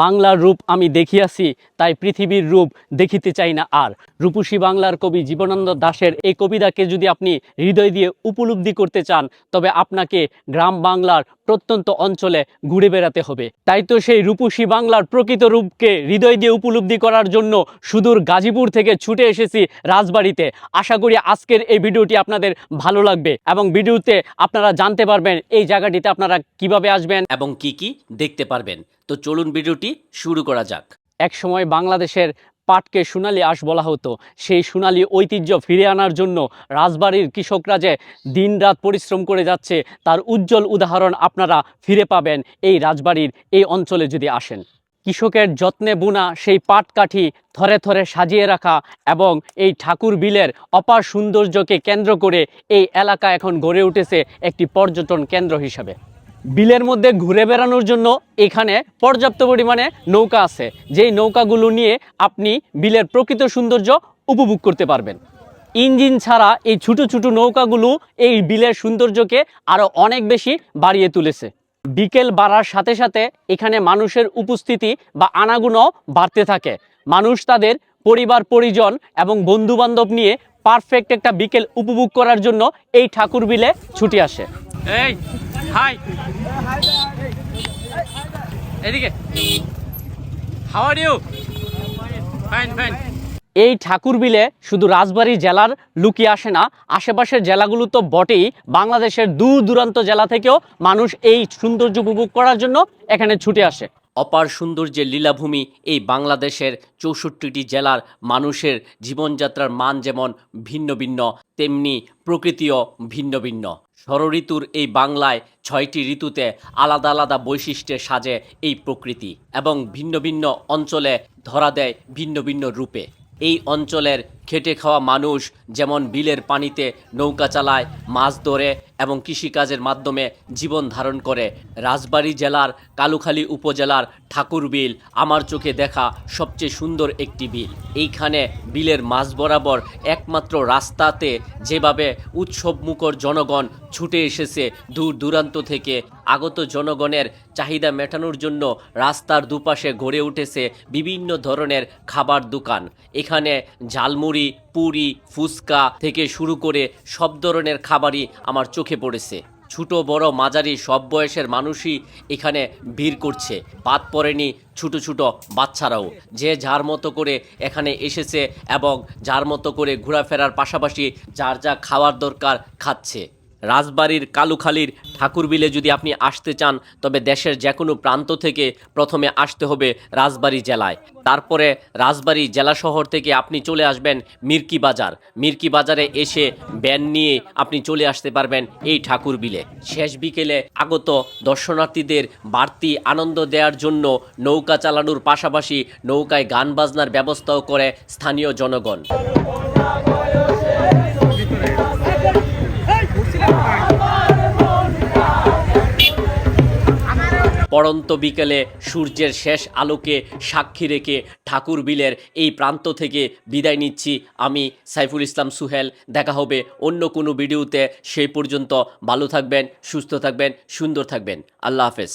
বাংলার রূপ আমি দেখিয়াছি, তাই পৃথিবীর রূপ দেখিতে চাই না আর। রূপসী বাংলার কবি জীবনানন্দ দাসের এই কবিতাকে যদি আপনি হৃদয় দিয়ে উপলব্ধি করতে চান, তবে আপনাকে গ্রাম বাংলার প্রত্যন্ত অঞ্চলে ঘুরে বেড়াতে হবে। তাই তো সেই রূপসী বাংলার প্রকৃত রূপকে হৃদয় দিয়ে উপলব্ধি করার জন্য সুদূর গাজীপুর থেকে ছুটে এসেছি রাজবাড়িতে। আশা করি আজকের এই ভিডিওটি আপনাদের ভালো লাগবে এবং ভিডিওতে আপনারা জানতে পারবেন এই জায়গাটিতে আপনারা কীভাবে আসবেন এবং কি কি দেখতে পারবেন। তো চলুন ভিডিওটি শুরু করা যাক। একসময় বাংলাদেশের পাটকে সোনালী আঁশ বলা হতো। সেই সোনালী ঐতিহ্য ফিরে আনার জন্য রাজবাড়ির কৃষকরা যে দিনরাত পরিশ্রম করে যাচ্ছে, তার উজ্জ্বল উদাহরণ আপনারা ফিরে পাবেন এই রাজবাড়ির এই অঞ্চলে যদি আসেন। কৃষকের যত্নে বোনা সেই পাট কাঠি থরে থরে সাজিয়ে রাখা এবং এই ঠাকুর বিলের অপার সৌন্দর্যকে কেন্দ্র করে এই এলাকা এখন গড়ে উঠেছে একটি পর্যটন কেন্দ্র হিসাবে। বিলের মধ্যে ঘুরে বেড়ানোর জন্য এখানে পর্যাপ্ত পরিমাণে নৌকা আছে। যেই নৌকাগুলো নিয়ে আপনি বিলের প্রকৃত সৌন্দর্য উপভোগ করতে পারবেন। ইঞ্জিন ছাড়া এই ছোটো ছোটো নৌকাগুলো এই বিলের সৌন্দর্যকে আরও অনেক বেশি বাড়িয়ে তুলেছে। বিকেল বাড়ার সাথে সাথে এখানে মানুষের উপস্থিতি বা আনাগুনো বাড়তে থাকে। মানুষ তাদের পরিবার, পরিজন এবং বন্ধু বান্ধব নিয়ে পারফেক্ট একটা বিকেল উপভোগ করার জন্য এই ঠাকুর বিলে ছুটে আসে। এই হাই এদিকে। ইউ ফাইন ফাইন এই ঠাকুর বিলে শুধু রাজবাড়ি জেলার লুকিয়ে আসে না, আশেপাশের জেলাগুলো তো বটেই। বাংলাদেশের দূর দূরান্ত জেলা থেকেও মানুষ এই সৌন্দর্য উপভোগ করার জন্য এখানে ছুটে আসে। অপার সৌন্দর্যের লীলাভূমি এই বাংলাদেশের চৌষট্টিটি জেলার মানুষের জীবনযাত্রার মান যেমন ভিন্ন ভিন্ন, তেমনি প্রকৃতিও ভিন্ন ভিন্ন। ষড়ঋতুর এই বাংলায় ছয়টি ঋতুতে আলাদা আলাদা বৈশিষ্ট্যে সাজে এই প্রকৃতি এবং ভিন্ন ভিন্ন অঞ্চলে ধরা দেয় ভিন্ন ভিন্ন রূপে। এই অঞ্চলের খেটে খাওয়া মানুষ যেমন বিলের পানিতে নৌকা চালায়, মাছ ধরে এবং কৃষিকাজের মাধ্যমে জীবন ধারণ করে। রাজবাড়ী জেলার কালুখালী উপজেলার ঠাকুরবিল আমার চোখে দেখা সবচেয়ে সুন্দর একটি বিল। এইখানে বিলের মাঝ বরাবর একমাত্র রাস্তাতে যেভাবে উৎসবমুখর জনগণ ছুটে এসেছে দূর দূরান্ত থেকে, আগত জনগণের চাহিদা মেটানোর জন্য রাস্তার দুপাশে গড়ে উঠেছে বিভিন্ন ধরনের খাবার দোকান। এখানে ঝালমুড়ি পুরি, ফুচকা থেকে শুরু করে সব ধরনের খাবারই আমার চোখে পড়েছে। ছোট, বড়, মাঝারি সব বয়সের মানুষই এখানে ভিড় করছে। বাদ পড়েনি ছোট ছোট বাচ্চারাও। যে যার মতো করে এখানে এসেছে এবং যার মতো করে ঘোরাফেরার পাশাপাশি যার যা খাওয়ার দরকার খাচ্ছে। রাজবাড়ির কালুখালীর ঠাকুরবিলে যদি আপনি আসতে চান, তবে দেশের যে কোনো প্রান্ত থেকে প্রথমে আসতে হবে রাজবাড়ি জেলায়। তারপরে রাজবাড়ি জেলা শহর থেকে আপনি চলে আসবেন মির্কি বাজার। মির্কি বাজারে এসে ব্যান নিয়ে আপনি চলে আসতে পারবেন এই ঠাকুরবিলে। শেষ বিকেলে আগত দর্শনার্থীদের বাড়তি আনন্দ দেওয়ার জন্য নৌকা চালানোর পাশাপাশি নৌকায় গান বাজনার ব্যবস্থাও করে স্থানীয় জনগণ। পড়ন্ত বিকেলে সূর্যের শেষ আলোকে সাক্ষী রেখে ঠাকুর বিলের এই প্রান্ত থেকে বিদায় নিচ্ছি। আমি সাইফুল ইসলাম সুহেল, দেখা হবে অন্য কোনো ভিডিওতে। সেই পর্যন্ত ভালো থাকবেন, সুস্থ থাকবেন, সুন্দর থাকবেন। আল্লাহ হাফেজ।